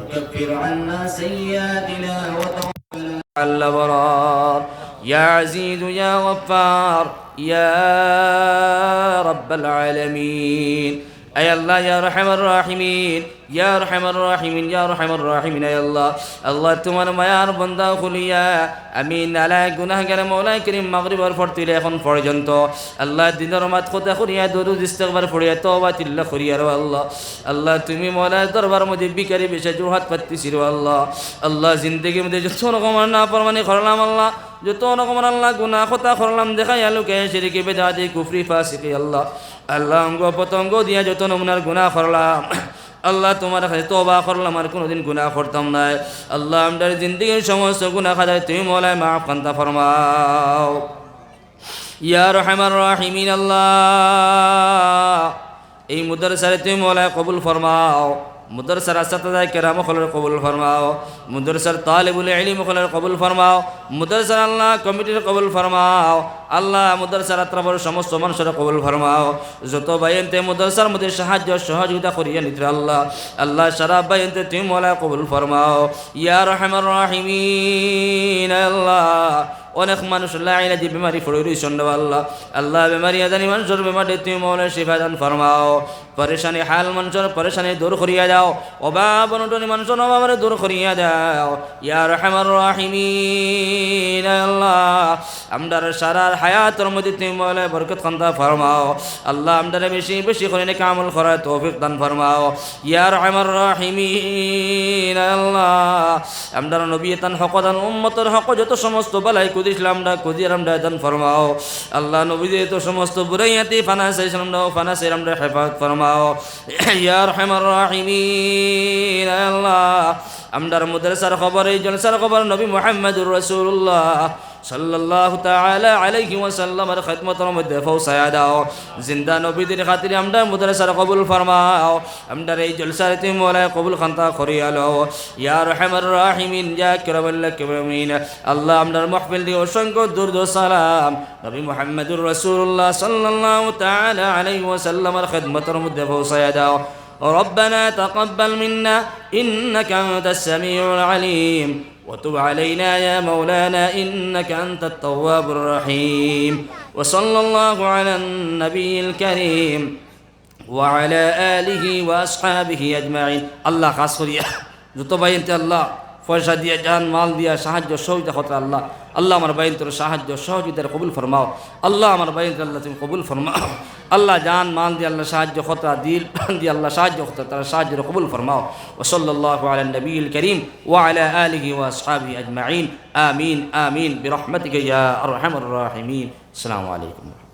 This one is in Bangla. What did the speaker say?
وكفر عنا سيئاتنا وتوفنا الأبرار. يا عزيز يا غفار يا رب العالمين. আয় আল্লাহ, ইয়া রহমান রাহিমিন, ইয়া রহমান রাহিমিন, ইয়া রহমান রাহিমিন, আয় আল্লাহ। আল্লাহ, তোমার মায়ার বন্দা খুলিয়া আমি নালায় গুনাহগারে মৌলাই করিম মাগরিবর ফর তুলে এখন পর্যন্ত। আল্লাহ, দিনের মাত কথা করিয়া, দরুদ ইস্তেকবার পড়িয়া, তওবা তিল্লা করিয়া, রো আল্লাহ। আল্লাহ, তুমি মৌলার দরবার মধ্যে বিকারি বেশে জোহাত পাত্তিছি, রো আল্লাহ। আল্লাহ, জিন্দগির মধ্যে যত রকম না পরমানি করলাম আল্লাহ, যত রকম আল্লাহ গুনাহ কথা করলাম দেখাই আলুকে সেদিকে বেদাদি কুফরি, ফাসিকে, আল্লাহ। আল্লাহ অঙ্গ পতঙ্গ দিয়া যত নমুনার গুনাহ করলাম, আল্লাহ তোমার কাছে তোবা করলাম, আর কোনোদিন গুনাহ করতাম নাই আল্লাহ আমাদের জিন্দগির সমস্ত গুনাহ খাদায় তুমি মৌলায় মাফ কান্তা ফরমাও। ইয়া রহমান রাহিমিন আল্লাহ, এই মুদরসারে তুমি মৌলায় কবুল ফরমাও। আসাতাদায় কেরাম খলের কবুল ফরমাও। মুদরসার তালেবুল ইলিম খলের কবুল ফরমাও। মুদরসার আল্লাহ কমিটির কবুল ফরমাও। আল্লাহ মুদরসার আত্রাবর সমস্ত মানুষের কবুল ফরমাও। যত বাইনতে মুদরসার মধ্যে সাহায্য সহযোগিতা করিয়া নিতে আল্লাহ। আল্লাহ সারা বাইনতে তুমি মৌলায় কবুল ফরমাও। ইয়া রহমান রাহিমিন, আল্লাহ। অনেক মানুষ লাইলাজি বেমারি পড়ে রয়েছেন আল্লাহ। আল্লাহ বেমারি আদানি মানুষের বেমারি তুমি মৌলা শিফা দান ফরমাও। পরেশানি হাল মানুষের পরেশানি দূর করিয়া যাও অভাব অনটনি মানুষের অভাবের দূর করিয়া যাও ইয়া রহমান রাহিমিন। আল্লাহ। আমদার সারার হায়াতর মধ্যে তুমি মৌলা বরকত খান্তা ফরমাও। আল্লাহ আমদারে বেশি বেশি করে নাকি আমল করার তৌফিক দান ফরমাও। ইয়া রহমান রাহিমিন আল্লাহ। আমদার নবী তান হক দান, উম্মতের হক, যত সমস্ত বালাই কুদিস লামডা কুদির আমডা দান ফরমাও। আল্লাহ নবী তো সমস্ত বুরাইয়াতি ফানা সাইসালাম দাও ফানা সাইরামডা হেফাজত ফরমাও। ইয়া রহমান রাহিমিন আল্লাহ। আমদার মুদরসার খবর এই জলসার খবর নবী মুহাম্মদুর রাসূলুল্লাহ সাল্লাল্লাহু তাআলা আলাইহি ওয়াসাল্লামের খিদমতের মধ্যে পৌঁছায়া দাও জিন্দা নবীদের খাতিরে আমরা মুদরসার কবুল ফরমাও আমরা এই জলসার তুমি মোলা কবুল খান্তা করিয়া লও ইয়া রহমান রাহিমিন ইয়া কিরামাল কিরামিন আল্লাহ আমরার মাহফিল দিয়ে অসংখ্য দুরুদ ও সালাম নবী মুহাম্মদুর রাসূলুল্লাহ সাল্লাল্লাহু তাআলা আলাইহি ওয়াসাল্লামের খিদমতের মধ্যে পৌঁছায়া দাও ربنا تقبل منا إنك أنت السميع العليم. وتب علينا يا مولانا إنك أنت التواب الرحيم. وصلى الله على النبي الكريم. وعلى آله وأصحابه أجمعين. الله خاص يا الله. পয়সা দিয়ে জান মাল দিয়া সাহায্য সহযোগিতা হতে আল্লাহ আল্লাহ আমার বাইন তোর সাহায্য সহযোগিতার কবুল ফরমাও আল্লাহ আমার বাইন আল্লাহ তুমি কবুল ফরমাও আল্লাহ জান মাল দিয়ে আল্লাহ সাহায্য হতা দিল দিয়ে আল্লাহ সাহায্য হতা তারা সাহায্য কবুল ফরমাও ওসল্লাহ আলা নবীল করিম ওয়ালা আলিহি ওয়াসহাবি আজমাইন আমিন আমিন বিরহমতিকা ইয়া আরহামুর রাহিমিন আসসালামু আলাইকুম